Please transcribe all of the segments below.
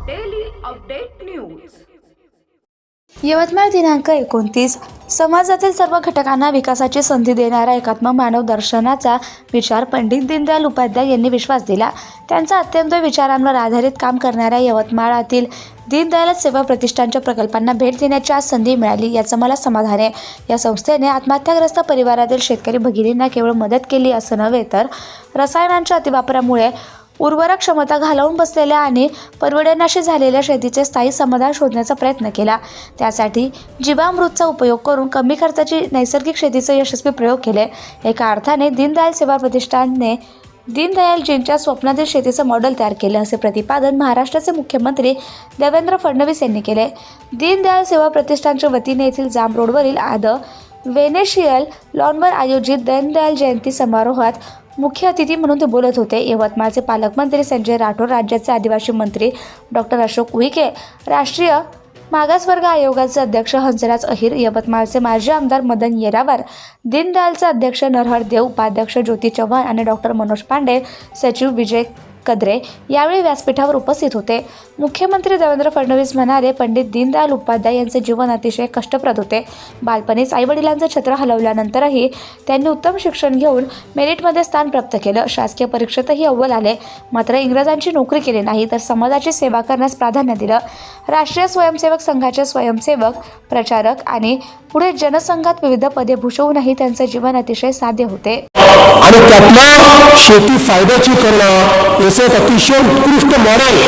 Update news Yavatmal दिनांक एकोणतीस. समाजातील सर्व घटकांना विकासाची संधी देणाऱ्या एकात्म मानव दर्शनाचा विचार पंडित दीनदयाल उपाध्याय यांनी विश्वास दिला. त्यांचा अत्यंत विचारांवर आधारित काम करणाऱ्या यवतमाळातील दीनदयाल सेवा प्रतिष्ठानच्या प्रकल्पांना भेट देण्याची आज संधी मिळाली याचं मला समाधान आहे. या संस्थेने आत्महत्याग्रस्त परिवारातील शेतकरी भगिनींना केवळ मदत केली असं नव्हे तर रसायनांच्या अतिवापरामुळे उर्वरक क्षमता घालवून बसलेल्या आणि परवडण्याशी झालेल्या शेतीचे स्थायी समाधान शोधण्याचा प्रयत्न केला. त्यासाठी जीवामृतचा उपयोग करून कमी खर्चाची नैसर्गिक शेतीचे यशस्वी प्रयोग केले. एका अर्थाने दीनदयाल सेवा प्रतिष्ठानने दीनदयालजींच्या स्वप्नातील शेतीचं मॉडेल तयार केलं असे प्रतिपादन महाराष्ट्राचे मुख्यमंत्री देवेंद्र फडणवीस यांनी केले. दीनदयाल सेवा प्रतिष्ठानच्या वतीने येथील जाम रोडवरील आद वेनेशियल लॉनवर आयोजित दीनदयाल जयंती समारोहात मुख्य अतिथी म्हणून ते बोलत होते. यवतमाळचे पालकमंत्री संजय राठोड राज्याचे आदिवासी मंत्री डॉक्टर अशोक उईके राष्ट्रीय मागासवर्ग आयोगाचे अध्यक्ष हंसराज अहिर यवतमाळचे माजी आमदार मदन येरावार दीनदयालचे अध्यक्ष नरहर देव उपाध्यक्ष ज्योती चव्हाण आणि डॉक्टर मनोज पांडे सचिव विजय कद्रे यावेळी व्यासपीठावर उपस्थित होते. मुख्यमंत्री देवेंद्र फडणवीस म्हणाले पंडित दीनदयाल उपाध्याय यांचे जीवन अतिशय कष्टप्रद होते. बालपणीच आईवडिलांचं छत्र हलवल्यानंतरही त्यांनी उत्तम शिक्षण घेऊन मेरिटमध्ये स्थान प्राप्त केलं. शासकीय परीक्षेतही अव्वल आले. मात्र इंग्रजांची नोकरी केली नाही तर समाजाची सेवा करण्यास प्राधान्य दिलं. राष्ट्रीय स्वयंसेवक संघाचे स्वयंसेवक प्रचारक आणि पुढे जनसंघात विविध पदे भूषवूनही त्यांचे जीवन अतिशय साध्य होते. आणि त्यातनं शेती फायद्याची करणं याचं एक अतिशय उत्कृष्ट मॉडेल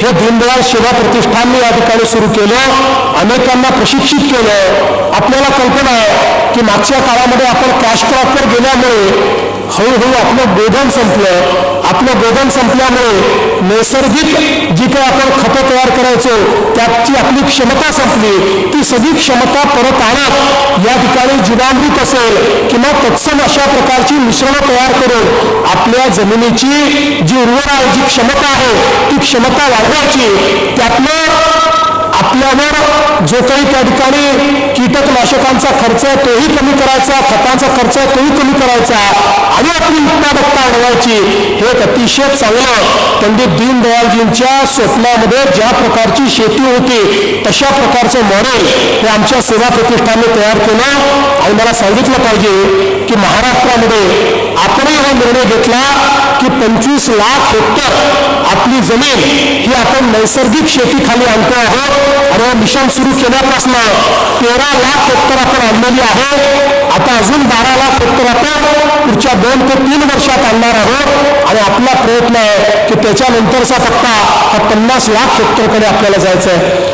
हे दीनदयाळ सेवा प्रतिष्ठानने या ठिकाणी सुरू केलं. अनेकांना प्रशिक्षित केलं. आपल्याला कल्पना आहे की मागच्या काळामध्ये आपण कॅश क्रॉपवर गेल्यामुळे हळूहळू आपलं गोधन संपलं. आपलं गोधन संपल्यामुळे नैसर्गिक जी काही आपण खतं तयार करायचो त्याची आपली क्षमता संपली. ती सगळी क्षमता परत आणत या ठिकाणी जीवामृत असेल किंवा तत्सम अशा प्रकारची मिश्रणं तयार करून आपल्या जमिनीची जी उर्वर आहे जी क्षमता आहे ती क्षमता वाढवायची. त्यातनं आपल्यावर जो काही त्या ठिकाणी कीटकनाशकांचा खर्च आहे तोही कमी करायचा खतांचा खर्च आहे तोही कमी करायचा आणि आपली उत्पादकता वाढवायची हे एक अतिशय चांगलं पंडित दीनदयालजींच्या स्वप्नामध्ये ज्या प्रकारची शेती होती तशा प्रकारचं मॉडेल हे आमच्या सेवा प्रतिष्ठानने तयार केलं. आणि मला सांगितलं पाहिजे की महाराष्ट्रामध्ये आपणही हा निर्णय घेतला. की पंचवीस लाख हेक्टर आपली जमीन ही आपण नैसर्गिक शेतीखाली आणतो आहोत. आणि मिशन सुरू केल्यापासून तेरा लाख हेक्टर आपण आणलेली आहे. आता अजून बारा लाख हेक्टर आपण पुढच्या दोन ते तीन वर्षात आणणार आहोत. आणि आपला प्रयत्न आहे की त्याच्यानंतरचा टप्पा हा पन्नास लाख हेक्टरकडे आपल्याला जायचं आहे.